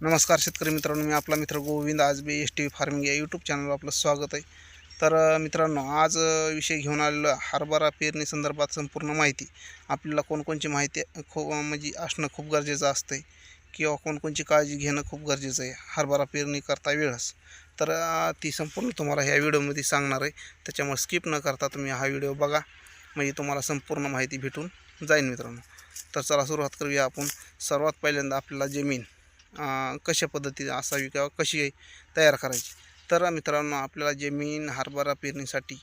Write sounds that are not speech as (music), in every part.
नमस्कार शेतकरी मित्रांनो मी आपला मित्र Govind Ajbe S T V farming या यूट्यूब चॅनलवर आपलं स्वागत आहे. तर मित्रांनो आज विषय घेऊन आलेलो हरभरा पेरणी संदर्भात संपूर्ण माहिती. आपल्याला कोणकोणची माहिती खूप म्हणजे असणं खूप गरजेचं असतं आहे किंवा कोणकोणची काळजी घेणं खूप गरजेचं आहे. हरभरा पेरणी करता वेळेस तर ती संपूर्ण तुम्हाला ह्या व्हिडिओमध्ये सांगणार आहे. त्याच्यामुळे स्किप न करता तुम्ही हा व्हिडिओ बघा. म्हणजे तुम्हाला संपूर्ण माहिती भेटून जाईल मित्रांनो. तर चला सुरुवात करूया आपण. सर्वात पहिल्यांदा आपल्याला जमीन. कशा पद्धतीने असावी किंवा कशी तयार करायची? तर मित्रांनो आपल्याला जमीन हरभरा पेरणीसाठी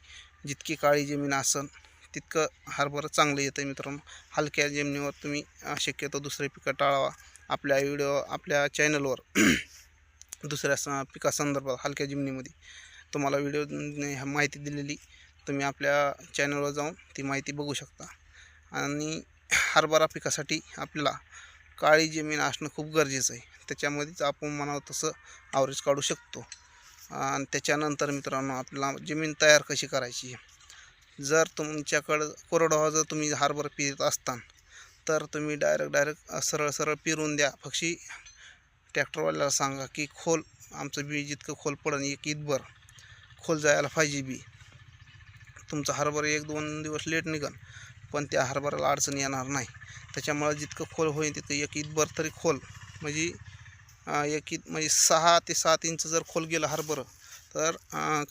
जितकी काळी जमीन असन तितकं हरभरा चांगलं येतं आहे मित्रांनो. हलक्या जमिनीवर तुम्ही शक्यतो दुसरे पिकं टाळावा. आपल्या व्हिडिओ आपल्या चॅनलवर (clears throat) दुसऱ्या स पिकासंदर्भात हलक्या जमिनीमध्ये तुम्हाला व्हिडिओ ह्या माहिती दिलेली तुम्ही आपल्या चॅनलवर जाऊन ती माहिती बघू शकता. आणि हरभरा पिकासाठी आपल्याला काळी जमीन असणं खूप गरजेचं आहे. त्याच्यामध्येच आपण म्हणावं तसं आवरेज काढू शकतो. आणि त्याच्यानंतर मित्रांनो आपल्याला जमीन तयार कशी करायची? जर तुमच्याकडं कोरडवाहू जर तुम्ही हरभरा पिरत असतान तर तुम्ही डायरेक्ट डायरेक्ट सरळ सरळ पिरून द्या. पक्षी ट्रॅक्टरवाल्याला सांगा की खोल आमचं बी जितकं खोल पडन एक ईदभर खोल जायला पाहिजे बी. तुमचा हरभरा एक दोन दिवस लेट निघन पण त्या हरभऱ्याला अडचण येणार नाही. त्याच्यामुळे जितकं खोल होईल तितकं एक ईदभर तरी खोल. म्हणजे एक म्हणजे सहा ते सात इंच जर खोल गेलं हरभरं तर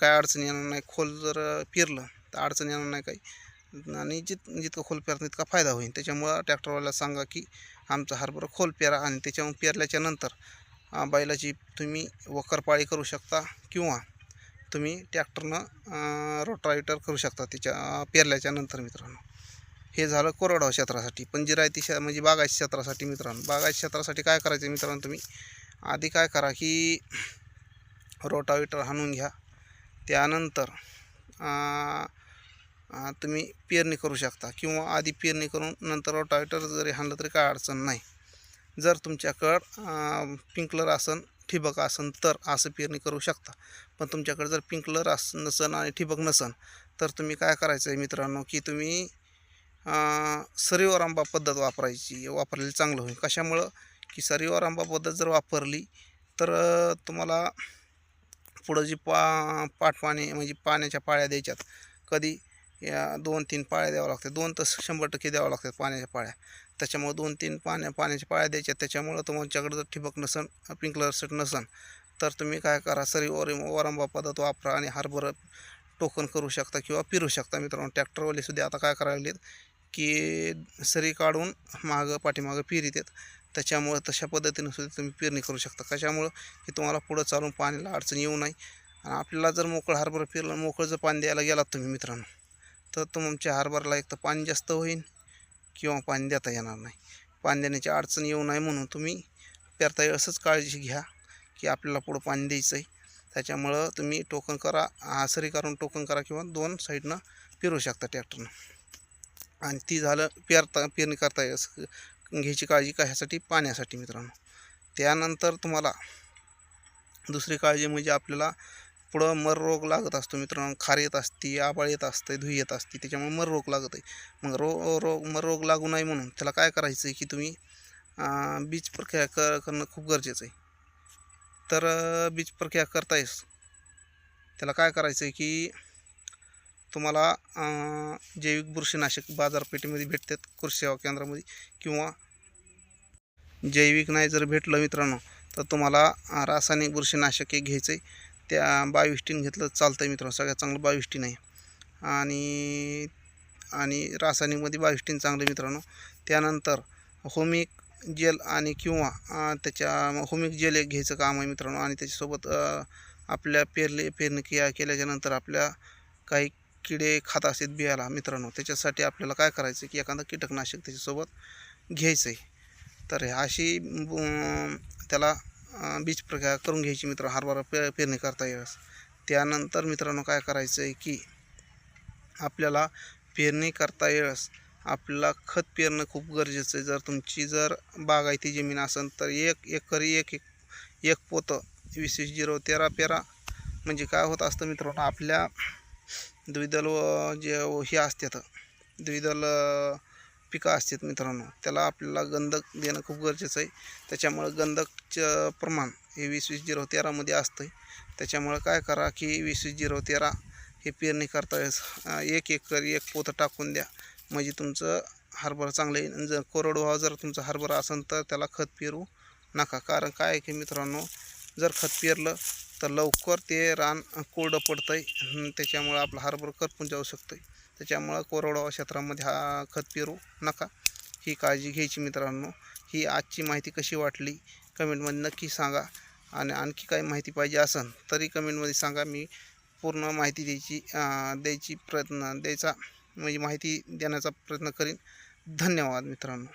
काय अडचण येणार नाही. खोल जर पेरलं तर अडचण येणार नाही काही. आणि जित जितकं खोल पेरतं तितका फायदा होईल. त्याच्यामुळं ट्रॅक्टरवाल्याला सांगा की आमचा हरभरा खोल पेरा. आणि त्याच्यामुळे पेरल्याच्या नंतर बैलाची तुम्ही वकरपाळी करू शकता किंवा तुम्ही ट्रॅक्टरनं रोटावेटर करू शकता त्याच्या पेरल्याच्या नंतर मित्रांनो. हे झालं कोरडवाहू क्षेत्रासाठी. पण जिरायती क्षे म्हणजे बागायती क्षेत्रासाठी मित्रांनो. बागायती क्षेत्रासाठी काय करायचं मित्रांनो तुम्ही? आधी काय करा की रोटावेटर हाणून घ्या. त्यानंतर तुम्ही पेरणी करू शकता किंवा आधी पेरणी करून नंतर रोटावेटर जरी हाणलं तरी काय अडचण नाही. जर तुमच्याकडं पिंकलर आसन ठिबक असन तर असं पेरणी करू शकता. पण तुमच्याकडे जर पिंकलर आस नसन आणि ठिबक नसन तर तुम्ही काय करायचं आहे मित्रांनो की तुम्ही सरीवरांबा पद्धत वापरायची वापरलेली चांगलं होईल. कशामुळं? की सरीवर आंबा पद्धत जर वापरली तर तुम्हाला पुढं जी पा पाटपाणी म्हणजे पाण्याच्या पाळ्या द्यायच्यात कधी या दोन तीन पाळ्या द्यावं लागतात. दोन तर शंभर टक्के द्यावं लागतात पाण्याच्या पाळ्या. त्याच्यामुळं दोन तीन पाण्या पाण्याच्या पाळ्या द्यायच्या त्याच्यामुळं तुमच्याकडे जर ठिबक नसन पिंकलर सेट नसन तर तुम्ही काय करा सरी वर वारंबा पद्धत वापरा आणि हरभरं टोकन करू शकता किंवा पिरू शकता. मित्रांनो ट्रॅक्टरवालेसुद्धा आता काय करायला की सरी काढून मागं पाठीमागं पेरीत आहेत. त्याच्यामुळं तशा पद्धतीनं सुद्धा तुम्ही पेरणी करू शकता. कशामुळं? की तुम्हाला पुढं चालून पाण्याला अडचण येऊ नये. आणि आपल्याला जर मोकळं हरभरा पेरलं मोकळं जर पाणी द्यायला गेलात तुम्ही मित्रांनो तर तुमच्या हरभऱ्याला एक तर पाणी जास्त होईल किंवा पाणी देता येणार नाही. पाणी देण्याची अडचण येऊ नये म्हणून तुम्ही पेरता असंच काळजी घ्या की आपल्याला पुढं पाणी द्यायचं आहे त्याच्यामुळं तुम्ही टोकन करा आसरी करून टोकन करा किंवा दोन साईडनं पेरू शकता ट्रॅक्टरनं. आणि ती झालं पेरता पेरणी करता येस घ्यायची काळजी कशासाठी? पाण्यासाठी मित्रांनो. त्यानंतर तुम्हाला दुसरी काळजी म्हणजे आपल्याला पुढं मर रोग लागत असतो मित्रांनो. खार येत असते आबाळ येत असते धुई येत असते त्याच्यामुळे मर रोग लागत आहे मग रो रोग मर रोग लागू नये म्हणून त्याला काय करायचं आहे की तुम्ही बीज प्रक्रिया कर करणं खूप गरजेचं आहे. तर बीज प्रक्रिया करतायस त्याला काय करायचं आहे की तुम्हाला जैविक बुरशीनाशक बाजारपेठेमध्ये भेटतात कृषी सेवा केंद्रामध्ये किंवा जैविक नाही जर भेटलं मित्रांनो तर तुम्हाला रासायनिक बुरशीनाशक घ्यायचं आहे. त्या बाविष्टीन घेतलं चालतं आहे मित्रांनो सगळ्यात चांगलं बाविष्टीन आहे. आणि आणि रासायनिकमध्ये बाविष्टीन चांगलं आहे मित्रांनो. त्यानंतर होमिक जेल आणि किंवा त्याच्या होमिक जेल एक घ्यायचं काम आहे मित्रांनो. आणि त्याच्यासोबत आपल्या पेरले पेरणी किया केल्याच्यानंतर आपल्या काही किडे खात असतात बियाला मित्रांनो त्याच्यासाठी आपल्याला काय करायचं की एखादं कीटकनाशक त्याच्यासोबत घ्यायचं आहे तर अशी त्याला बीज प्रक्रिया करून घ्यायची मित्र हरभरा पे पेरणी करता येस त्यानंतर मित्रांनो काय करायचं आहे की आपल्याला पेरणी करता येस आपल्याला खत पेरणं खूप गरजेचं आहे जर तुमची जर बागायती जमीन असेल तर एक एकरी एक एक एक पोतं वीस वीस झिरो तेरा पेरा म्हणजे काय होत असतं मित्रांनो आपल्या द्विदल व जे हे असतात द्विदल पिकं असतात मित्रांनो त्याला आपल्याला गंधक देणं खूप गरजेचं आहे. त्याच्यामुळं गंधकचं प्रमाण हे वीस वीस झिरो तेरामध्ये असतं आहे त्याच्यामुळं काय करा की वीस वीस झिरो तेरा हे पेरणी करता वेळेस एक एकर एक पोतं टाकून द्या. म्हणजे तुमचं हरभरा चांगलं येईल. जर कोरडवाहू जर तुमचा हरभरा असेल तर त्याला खत पेरू नका. कारण काय आहे की मित्रांनो जर खत पेरलं तर लवकर ते रान कोरडं पडतं आहे त्याच्यामुळं आपलं हरभर करपून जाऊ शकतं आहे त्याच्यामुळं कोरडवाहू क्षेत्रामध्ये हा खत पेरू नका. ही काळजी घ्यायची मित्रांनो. ही आजची माहिती कशी वाटली कमेंटमध्ये नक्की सांगा. आणि आणखी काही माहिती पाहिजे असेल तरी कमेंटमध्ये सांगा. मी पूर्ण माहिती द्यायची द्यायची प्रयत्न द्यायचा म्हणजे माहिती देण्याचा प्रयत्न करीन. धन्यवाद मित्रांनो.